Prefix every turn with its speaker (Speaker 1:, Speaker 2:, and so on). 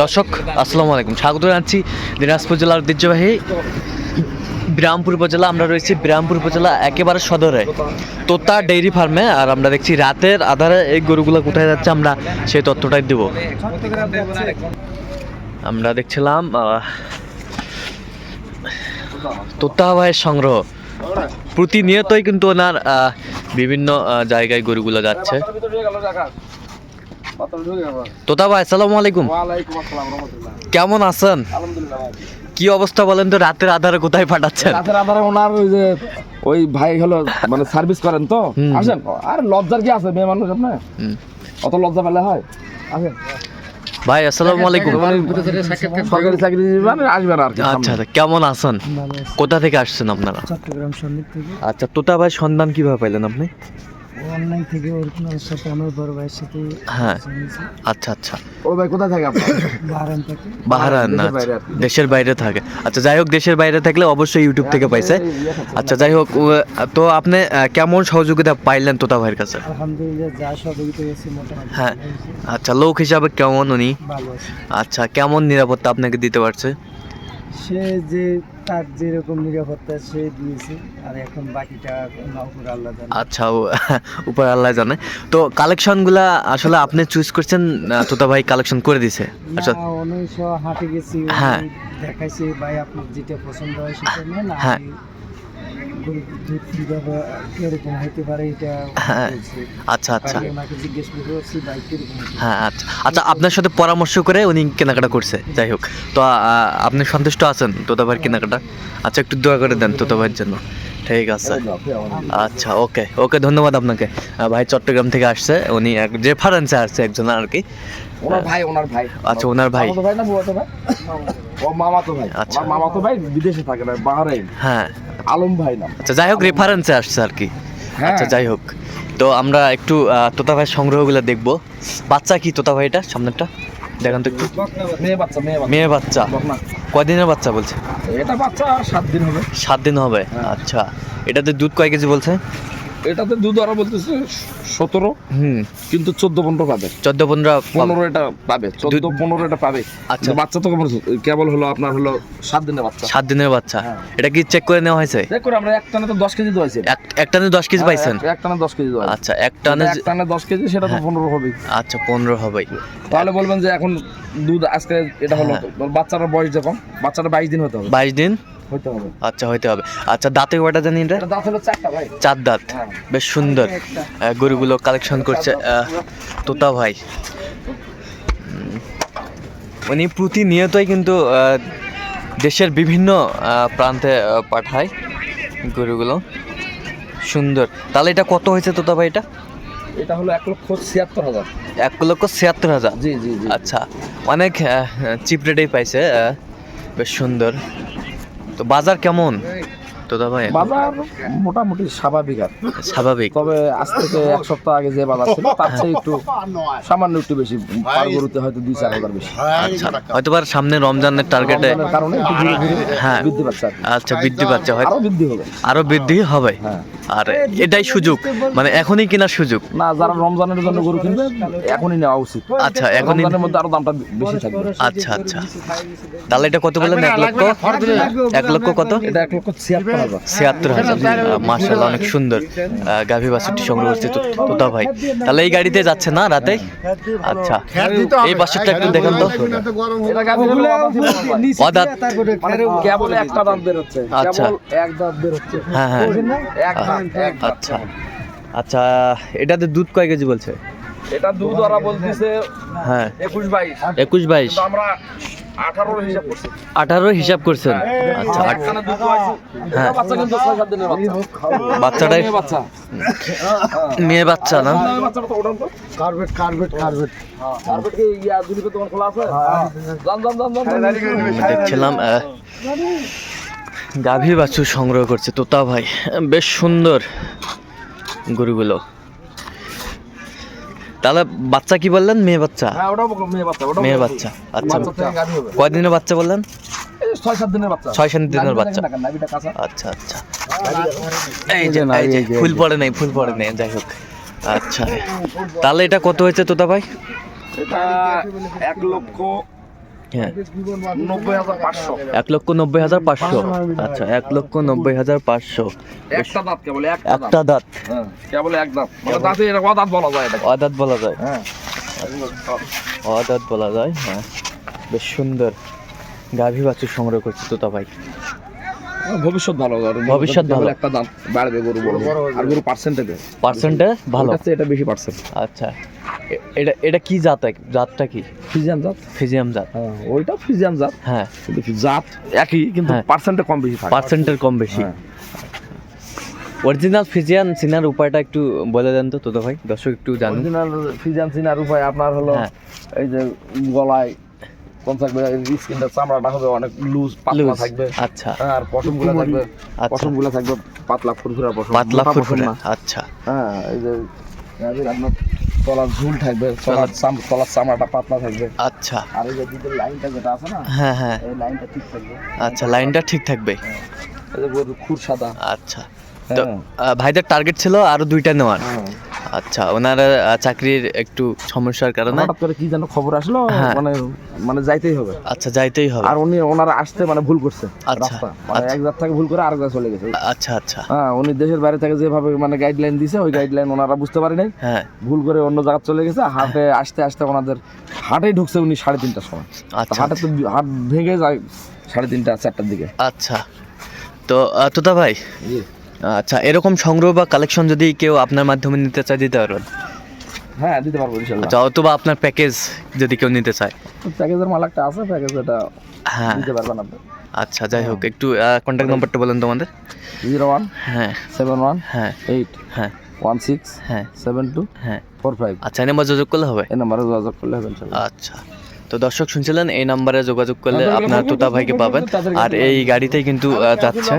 Speaker 1: দর্শক, আসসালামু আলাইকুম। স্বাগত জানাচ্ছি দিনাজপুর জেলার ঐতিহ্যবাহী বিরামপুর উপজেলা। আমরা রয়েছি বিরামপুর উপজেলা, একেবারে সদরে। তোতা ডেইরি ফার্মে, আর আমরা দেখছি রাতের আধারে এই গরুগুলো কোথায় যাচ্ছে, আমরা সেই তথ্যটাই দেব। আমরা দেখছিলাম তোতা ভাইয়ের সংগ্রহ। প্রতিনিয়তই কিন্তু ওনার বিভিন্ন জায়গায় গরুগুলো যাচ্ছে। তোতা ভাই আসসালামু আলাইকুম। কেমন আছেন? কি অবস্থা বলেন তো রাতের আধারে কোথায় পাঠাচ্ছেন?
Speaker 2: রাতের আধারে ওনার ওই যে ওই ভাই হলো মানে সার্ভিস করেন তো? আসেন। আর লজ্জার কি আছে মেয়ে মানুষ আপনার? অত লজ্জা পেলে হয়। আসেন।
Speaker 1: ভাই আসসালামু আলাইকুম।
Speaker 2: সরকারি চাকরি মানে আসবেন আর
Speaker 1: আচ্ছা আচ্ছা কেমন আছেন? কোথা থেকে আসছেন আপনারা?
Speaker 3: চট্টগ্রাম সন্দ্বীপ থেকে।
Speaker 1: আচ্ছা তোতা ভাই সন্ধান কীভাবে পাইলেন আপনি?
Speaker 3: অনলাইন থেকে ওর সাথে আমার বড় ভাইয়ের সাথে
Speaker 1: হ্যাঁ। আচ্ছা আচ্ছা।
Speaker 2: ও ভাই কোথায় থাকে আপনার?
Speaker 3: বাহারান থেকে।
Speaker 1: বাহারান
Speaker 2: দেশের
Speaker 1: আচ্ছা,
Speaker 2: বাইরে।
Speaker 1: দেশের থাকে। আচ্ছা যাই হোক দেশের বাইরে থাকলে অবশ্যই ইউটিউব থেকে পাইছে। আচ্ছা যাই হোক তো আপনি কেমন সহযোগিতা পাইলেন তোতা ভাইয়ের কাছে?
Speaker 3: আলহামদুলিল্লাহ যা সহযোগিতা হয়েছে মোটামুটি
Speaker 1: হ্যাঁ। আচ্ছা লোক হিসাবে কেমন উনি? আচ্ছা কেমন নিরাপত্তা আপনাকে দিতে পারছে?
Speaker 3: সে যে তার যেরকম নিরাপত্তা সে দিয়েছে আর এখন বাকিটা নৌকুর আল্লাহ জানে
Speaker 1: আচ্ছা উপর আল্লাহ জানে তো কালেকশনগুলা আসলে আপনি চুজ করছেন তোতা ভাই কালেকশন করে দিছে আচ্ছা
Speaker 3: উনিশশো হাঁটে গেছি
Speaker 1: হ্যাঁ।
Speaker 3: দেখাইছি ভাই আপনার যেটা পছন্দ হয় সেটা নেন না
Speaker 1: হ্যাঁ।
Speaker 3: গরুর দুধ কীভাবে কীরকম হতে পারে এটা
Speaker 1: হ্যাঁ। আচ্ছা আচ্ছা।
Speaker 3: ওনাকে জিজ্ঞেস কীরকম
Speaker 1: হ্যাঁ আচ্ছা। আচ্ছা আপনার সাথে পরামর্শ করে উনি কেনাকাটা করছে যাই হোক। তো আপনি সন্তুষ্ট আছেন তোতা ভাইয়ের কেনাকাটা? আচ্ছা একটু দোয়া করে দেন তোতা ভাইয়ের জন্য। ঠিক আছে। আচ্ছা ওকে ওকে ধন্যবাদ আপনাকে। ভাই চট্টগ্রাম থেকে আসছে উনি এক রেফারেন্সে আসছে একজন আর কি।
Speaker 2: ওনার ভাই ওনার ভাই।
Speaker 1: আচ্ছা ওনার ভাই।
Speaker 2: মামাতো ভাই না বুয়াতো ভাই? ও মামাতো ভাই।
Speaker 1: আচ্ছা।
Speaker 2: মামাতো ভাই বিদেশে থাকে না বাহারাইন।
Speaker 1: হ্যাঁ।
Speaker 2: আলম ভাই নাম
Speaker 1: আচ্ছা যাই হোক রেফারেন্সে আসছে আর কি।
Speaker 2: হ্যাঁ।
Speaker 1: আচ্ছা যাই হোক। তো আমরা একটু তোতা ভাইয়ের সংগ্রহগুলো দেখব। বাচ্চা কি তোতা ভাই এটা সামনেরটা? দেখান তো একটু।
Speaker 2: মেয়ে বাচ্চা মেয়ে বাচ্চা।
Speaker 1: কদিনের বাচ্চা। বলছে?
Speaker 2: এটা বাচ্চা সাত দিন হবে।
Speaker 1: সাত দিন হবে? আচ্ছা। এটাতে দুধ কয় কেজি বলছে?
Speaker 2: এটাতে দুধ আরও বলতেছে সতেরো
Speaker 1: হুম।
Speaker 2: কিন্তু চোদ্দ পনেরো পাবে।
Speaker 1: চোদ্দ পনেরো
Speaker 2: পনেরো এটা পাবে চোদ্দ পনেরো এটা পাবে।
Speaker 1: আচ্ছা।
Speaker 2: বাচ্চা তো কেমন কেবল হলো আপনার হলো সাত দিনের বাচ্চা।
Speaker 1: সাত দিনের বাচ্চা।
Speaker 2: হ্যাঁ।
Speaker 1: এটা কি চেক করে নেওয়া হয়েছে?
Speaker 2: চেক করে আমরা এক টানে তো দশ কেজি দোয়াইছি
Speaker 1: এক টানে দশ কেজি পাইছেন?
Speaker 2: এক টানে দশ কেজি দোয়াইছি
Speaker 1: আচ্ছা এক টানে
Speaker 2: এক টানে দশ কেজি সেটা তো পনেরো হবে
Speaker 1: আচ্ছা পনেরো হবে
Speaker 2: তাহলে বলবেন যে এখন দুধ আজকে এটা হলো
Speaker 1: হ্যাঁ।
Speaker 2: বাচ্চাটার বয়স যখন বাচ্চাটা বাইশ দিন হতে হবে।
Speaker 1: বাইশ দিন?
Speaker 2: হতে হবে।
Speaker 1: আচ্ছা হইতে হবে। আচ্ছা দাঁতে কয়টা জানি এটা?
Speaker 2: এটা দাঁত হলো চারটা ভাই।
Speaker 1: চার দাঁত।
Speaker 2: হ্যাঁ।
Speaker 1: বেশ সুন্দর। গরুগুলো কালেকশন করছে তোতা ভাই। উনি প্রতিনিয়তই কিন্তু দেশের বিভিন্ন প্রান্তে পাঠায় গরুগুলো। সুন্দর। তাহলে এটা কত হয়েছে তোতা ভাই এটা?
Speaker 2: এটা হলো এক লক্ষ ছিয়াত্তর হাজার।
Speaker 1: এক লক্ষ ছিয়াত্তর হাজার?
Speaker 2: জি জি জি।
Speaker 1: আচ্ছা। অনেক চিপ রেটেই পাইছে বেশ সুন্দর। তো বাজার কেমন? তো ভাই
Speaker 2: বাজার মোটামুটি স্বাভাবিক আর
Speaker 1: স্বাভাবিক?
Speaker 2: তবে আজ থেকে এক সপ্তাহ আগে যে বাজার ছিল তার চেয়ে একটু সামান্য একটু বেশি পার গরুতে হয়তো দুই চার হাজার বেশি।
Speaker 1: আচ্ছা হয়তো বা সামনে রমজানের টার্গেটে
Speaker 2: কারণে
Speaker 1: হ্যাঁ।
Speaker 2: বৃদ্ধি পাচ্ছে
Speaker 1: আচ্ছা বৃদ্ধি পাচ্ছে হয়তো
Speaker 2: আরও বৃদ্ধি হবে।
Speaker 1: আরও বৃদ্ধি হবে।
Speaker 2: হ্যাঁ।
Speaker 1: আর এটাই সুযোগ। মানে এখনই কেনার সুযোগ।
Speaker 2: না যারা রমজানের জন্য গরু কিনবে এখনই নেওয়া উচিত।
Speaker 1: আচ্ছা এখনই
Speaker 2: রমজানের মধ্যে আরও দামটা বেশি থাকবে।
Speaker 1: আচ্ছা আচ্ছা। তাহলে এটা কত বললেন? এক লক্ষ? এক লক্ষ কত?
Speaker 2: এটা এক লক্ষ ছিয়াত্তর হাজার।
Speaker 1: ছিয়াত্তর হাজার। মার্শাল অনেক সুন্দর। গাভী বাছুরটি সংগ্রহ করছে তো- তোতা ভাই। তাহলে এই গাড়িতে যাচ্ছে না রাতে আচ্ছা। এই বাছুরটা একটু দেখেন তো।
Speaker 2: অদাঁত। মানে কেবল একটা দাঁত বের হচ্ছে
Speaker 1: আচ্ছা।
Speaker 2: কেবল এক দাঁত বের হচ্ছে
Speaker 1: হ্যাঁ। হ্যাঁ। আচ্ছা। আচ্ছা এটাতে দুধ কয় কেজি বলছে?
Speaker 2: এটা দুধ ওরা বলতেছে
Speaker 1: হ্যাঁ।
Speaker 2: একুশ বাইশ।
Speaker 1: একুশ বাইশ।
Speaker 2: আমরা আঠারো হিসাব করছি।
Speaker 1: আঠারো হিসাব করছেন? আচ্ছা। হ্যাঁ।
Speaker 2: দিনের বাচ্চা।
Speaker 1: বাচ্চাটাই
Speaker 2: মেয়ে বাচ্চা।
Speaker 1: মেয়ে বাচ্চা না?
Speaker 2: ইয়া জান
Speaker 1: আমরা দেখছিলাম গাভী বাছুর সংগ্রহ করছে তোতা ভাই। বেশ সুন্দর গরুগুলো। তাহলে বাচ্চা কি বললেন? মেয়ে বাচ্চা?
Speaker 2: হ্যাঁ মেয়ে বাচ্চা
Speaker 1: আচ্ছা। কয়দিনের বাচ্চা বললেন?
Speaker 2: ছয় সাত দিনের বাচ্চা।
Speaker 1: ছয় সাত দিনের আচ্ছা আচ্ছা। এই যে এই যে ফুল পড়ে নাই ফুল পড়ে নাই যাই হোক। আচ্ছা। তাহলে এটা কত হয়েছে তোতা ভাই?
Speaker 2: এটা এক লক্ষ
Speaker 1: হ্যাঁ।
Speaker 2: নব্বই হাজার পাঁচশো।
Speaker 1: এক লক্ষ নব্বই হাজার পাঁচশো। আচ্ছা এক লক্ষ নব্বই হাজার পাঁচশো।
Speaker 2: একটা দাঁত কেবল একটা দাঁত। হ্যাঁ কেবল এক দাঁত? মানে দাঁতে এটা দাঁত বলা যায় এটা
Speaker 1: অদাঁত বলা যায়।
Speaker 2: হ্যাঁ।
Speaker 1: অদাঁত বলা যায় হ্যাঁ। বেশ সুন্দর। গাভী বাছুর সংগ্রহ করছে তোতা ভাই
Speaker 2: ভবিষ্যৎ ভালো
Speaker 1: ভবিষ্যৎ ভালো।
Speaker 2: একটা দাঁত বাড়বে গরু বড় আর গরু পার্সেন্টেজে
Speaker 1: পার্সেন্টেজ ভালো।
Speaker 2: এটা বেশি পার্সেন্ট
Speaker 1: আচ্ছা। এটা এটা কি জাত এক- জাতটা কি?
Speaker 2: ফিজিয়ান জাত?
Speaker 1: ফিজিয়াম জাত।
Speaker 2: হ্যাঁ ওইটা ফিজিয়ান জাত।
Speaker 1: হ্যাঁ।
Speaker 2: কিন্তু জাত একই কিন্তু
Speaker 1: হ্যাঁ।
Speaker 2: পার্সেন্টে কম বেশি
Speaker 1: পার্সেন্টের কম বেশি।
Speaker 2: হ্যাঁ।
Speaker 1: অরিজিনাল ফিজিয়ান চিনার উপায়টা একটু বলে দেন তো তোতা ভাই। দর্শক একটু জানুন।
Speaker 2: অরিজিনাল ফিজিয়ান চিনার উপায় আপনার হলো
Speaker 1: হ্যাঁ।
Speaker 2: এই যে গলায় কোন থাকবে স্কিনটা চামড়াটা হবে অনেক লুজ পাতলা থাকবে।
Speaker 1: আচ্ছা।
Speaker 2: হ্যাঁ আর থাকবে
Speaker 1: আচ্ছা।
Speaker 2: থাকবে পাতলা ফুরফুরা পশম
Speaker 1: পাতলা ফুরফুরে। আচ্ছা।
Speaker 2: হ্যাঁ এই যে আপনার তলার ঝুল থাকবে তলার তলার চামড়াটা পাতলা থাকবে।
Speaker 1: আচ্ছা।
Speaker 2: আর এই যে দুধের লাইনটা যেটা আছে না
Speaker 1: হ্যাঁ হ্যাঁ।
Speaker 2: এই লাইনটা ঠিক থাকবে।
Speaker 1: আচ্ছা লাইনটা ঠিক থাকবে।
Speaker 2: এই যে গরুর খুর সাদা।
Speaker 1: আচ্ছা। তো
Speaker 2: হ্যাঁ।
Speaker 1: ভাইদের টার্গেট ছিল আরও দুইটা নেওয়ার।
Speaker 2: হ্যাঁ।
Speaker 1: আচ্ছা ওনারা চাকরির একটু সমস্যার কারণে
Speaker 2: হঠাৎ করে কি যেন খবর আসলো
Speaker 1: হ্যাঁ।
Speaker 2: মানে মানে যাইতেই হবে।
Speaker 1: আচ্ছা যাইতেই হবে।
Speaker 2: আর উনি ওনারা আসতে মানে ভুল করছে
Speaker 1: আচ্ছা,
Speaker 2: রাস্তা। মানে
Speaker 1: আচ্ছা।
Speaker 2: এক জাত থেকে ভুল করে আরেক জায়গায় চলে গেছে।
Speaker 1: আচ্ছা আচ্ছা।
Speaker 2: হ্যাঁ উনি দেশের বাইরে থেকে যেভাবে মানে গাইডলাইন দিছে ওই গাইডলাইন ওনারা বুঝতে পারে নাই।
Speaker 1: হ্যাঁ।
Speaker 2: ভুল করে অন্য জায়গায় চলে গেছে হাটে আসতে আসতে ওনাদের হাটেই ঢুকছে উনি সাড়ে তিনটার সময়।
Speaker 1: আচ্ছা।
Speaker 2: হাটে তো হাট ভেঙে যায় সাড়ে তিনটা চারটার দিকে।
Speaker 1: আচ্ছা। তো তোতা ভাই আচ্ছা এরকম সংগ্রহ বা কালেকশন যদি কেউ আপনার মাধ্যমে নিতে চায় দিতে পারবেন?
Speaker 2: হ্যাঁ দিতে পারব ইনশাল্লাহ।
Speaker 1: আচ্ছা অথবা আপনার প্যাকেজ যদি কেউ নিতে চায়।
Speaker 2: প্যাকেজের মাল একটা আছে প্যাকেজ এটা
Speaker 1: হ্যাঁ।
Speaker 2: দিতে পারবেন আপনি।
Speaker 1: আচ্ছা যাই হোক একটু কন্ট্যাক্ট নাম্বারটা বলেন। তোমাদের
Speaker 2: জিরো ওয়ান
Speaker 1: হ্যাঁ।
Speaker 2: সেভেন ওয়ান
Speaker 1: হ্যাঁ।
Speaker 2: এইট
Speaker 1: হ্যাঁ।
Speaker 2: ওয়ান সিক্স
Speaker 1: হ্যাঁ।
Speaker 2: সেভেন টু
Speaker 1: হ্যাঁ।
Speaker 2: ফোর ফাইভ
Speaker 1: আচ্ছা এই নাম্বার যোগাযোগ করলে হবে?
Speaker 2: এই নাম্বারে যোগাযোগ করলে হবে ইনশাল্লাহ।
Speaker 1: আচ্ছা। তো দর্শক শুনছিলেন এই নাম্বারে যোগাযোগ করলে আপনার তোতা ভাইকে পাবেন। আর এই গাড়িতেই কিন্তু আহ, যাচ্ছে।